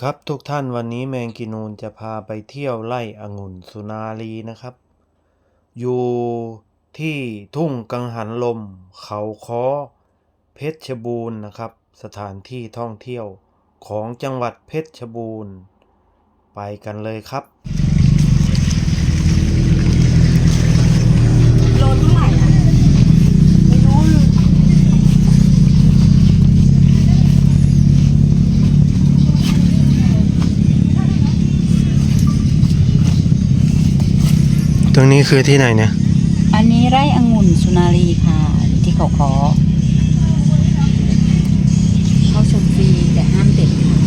ครับทุกท่านวันนี้แมงกินูนจะพาไปเที่ยวไล่องุ่นสุนารีนะครับ อยู่ที่ทุ่งกังหันลม เขาค้อ เพชรบูรณ์นะครับ สถานที่ท่องเที่ยวของจังหวัดเพชรบูรณ์ ไปกันเลยครับ ตรงนี้คือที่ไหนเนี่ย อันนี้ไร่องุ่นสุนารีค่ะ ที่เขาขอ เข้าชมฟรีแต่ห้ามเด็ดค่ะ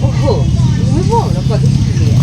โอ้โหไม่บอกแล้วก็ทุกทีเลยอ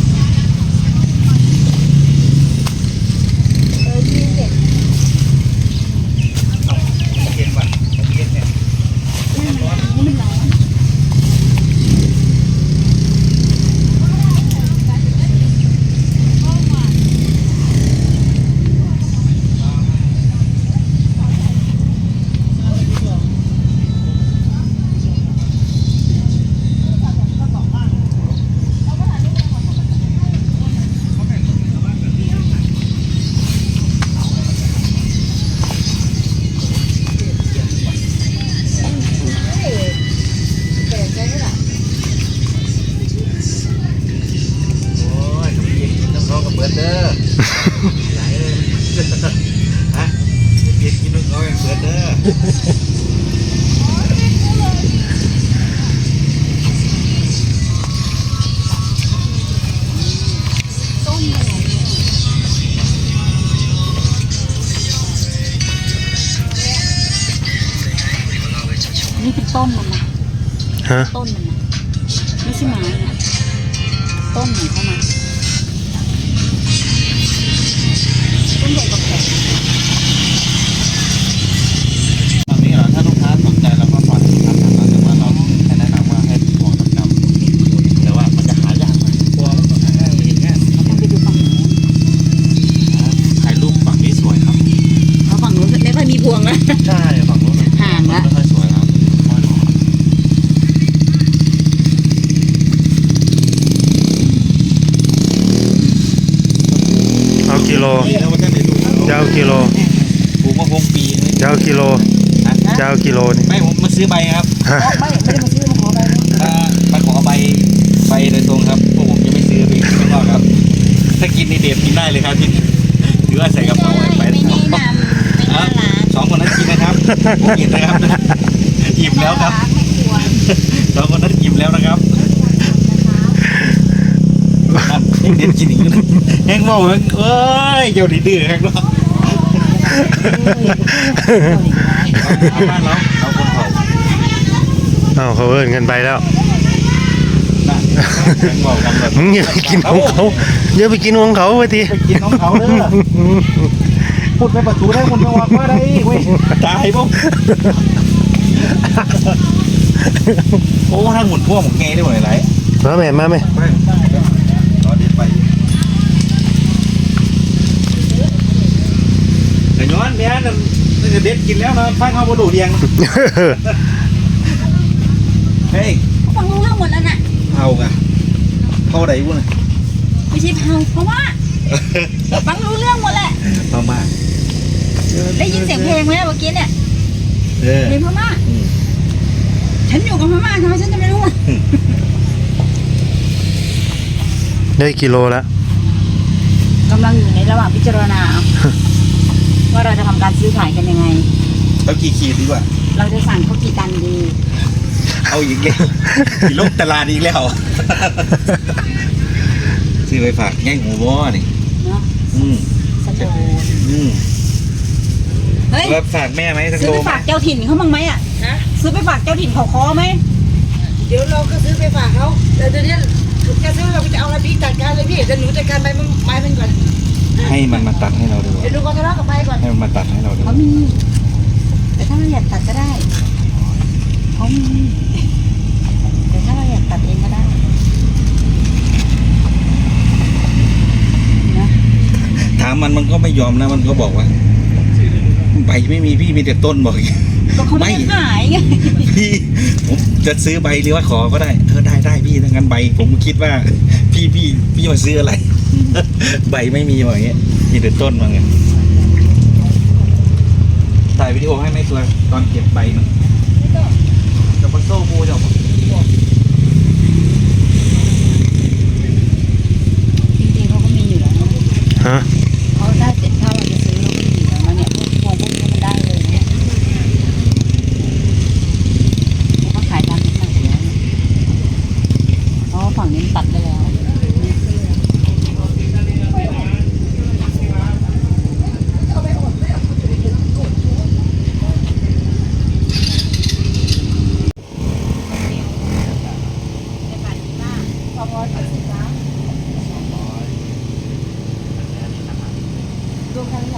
ฮะ ต้นมันนะไม่ใช่ไม้นะต้นของเขามา โลดีนะว่าท่านได้ดูจะเอากิโลปลูกมะพร้าวปีเลยจะเอากิโลนะจะเอากิโลนี่ไม่ผมมาซื้อใบครับไม่ไม่ได้มาซื้อมาขอไปนะถ้ามาขอใบใบโดยตรงครับพวกผมจะไม่ซื้อไปข้างนอกครับ ถ้ากินในเดทกินได้เลยครับที่นี่หรือว่าใส่กระเป๋าไปไม่แนะนำไม่น่ารักสองคนนั้นกินนะครับผมกินนะครับอิ่มแล้วครับไม่ควรสองคนนั้นอิ่มแล้วนะครับ เด็ดกินอีกนะแห้งบอกว่าเอ้ยเจ้าดีดื้อแห้งบอกบ้านเราเราคนเผาเอาเขาเอิ้นกันไปแล้วน่ะแห้งบอกกันแบบมึงอย่าไปกินของเขาอย่าไปกินของเขาไปทีไปกินของเขาเด้อพูดไปประตูได้คนจะวักว่าได้เว้ยตายปุ๊บโอ้ถ้าหมุนพวกผมเงยได้หมดเลยไรมาแม่มาแม่ไปรอเด็ดไป แต่ย้อนเนี้ยนั่นนั่นก็เด็ดกินแล้วนะฟังเขาบดูเรียงเฮ้ยฟังรู้เรื่องหมดแล้วน่ะเผากะเผาไหนวุ้นไม่ใช่เผาเพราะว่าฟังรู้เรื่องหมดแหละเผามากได้ยินเสียงเพลงไหมเมื่อกี้เนี่ยเออเพลงพม่าอืมฉันอยู่กับพม่าทำไมฉันจะไม่รู้อะได้กิโลแล้วกำลังอยู่ในระหว่างพิจารณา ว่าเราจะทำการซื้อขายกันยังไงเอากี่ขีดดีกว่า เราจะสั่งเขากี่ตันดี เอาอีกแล้วกี่ลูกตลาดอีกแล้ว ซื้อไปฝากแง่งหมูบ้อนี่เนาะอืมสะโดอืมเฮ้ย แล้วฝากแม่ไหมสักซื้อโลไปไหมฝากเจ้าถิ่นเขาบ้างไหมอะซื้อไปฝากเจ้าถิ่นเขาคอไหมเดี๋ยวเราก็ซื้อไปฝากเขาแต่เดี๋ยวนี้แกซื้อเราจะเอาอะไรพี่จัดการเลยพี่เดี๋ยวหนูจัดการใบมันไม้มันก่อน ให้มันมาตัดให้เราดู เดี๋ยวหนูก็ทะเลาะกับใบก่อนให้มันมาตัดให้เราดูเขามี แต่ถ้าเราอยากตัดก็ได้เขามีแต่ถ้าเราอยากตัดเองก็ได้นะถามมันมันก็ไม่ยอมนะ มันก็บอกว่าใบไม่มีพี่มีแต่ต้นบอกอย่างงี้ก็เขาไม่ได้ขายไงพี่ผมจะซื้อใบหรือว่าขอก็ได้เออได้ได้พี่ถ้างั้นใบ ผมคิดว่า พี่พี่พี่มาซื้ออะไร ใบไม่มีมาอย่างเงี้ยมีแต่ต้นมาเงี้ยถ่ายวิดีโอให้ไม่เคยตอนเก็บใบมันจะมาโซ่บูจะฮะ 你看一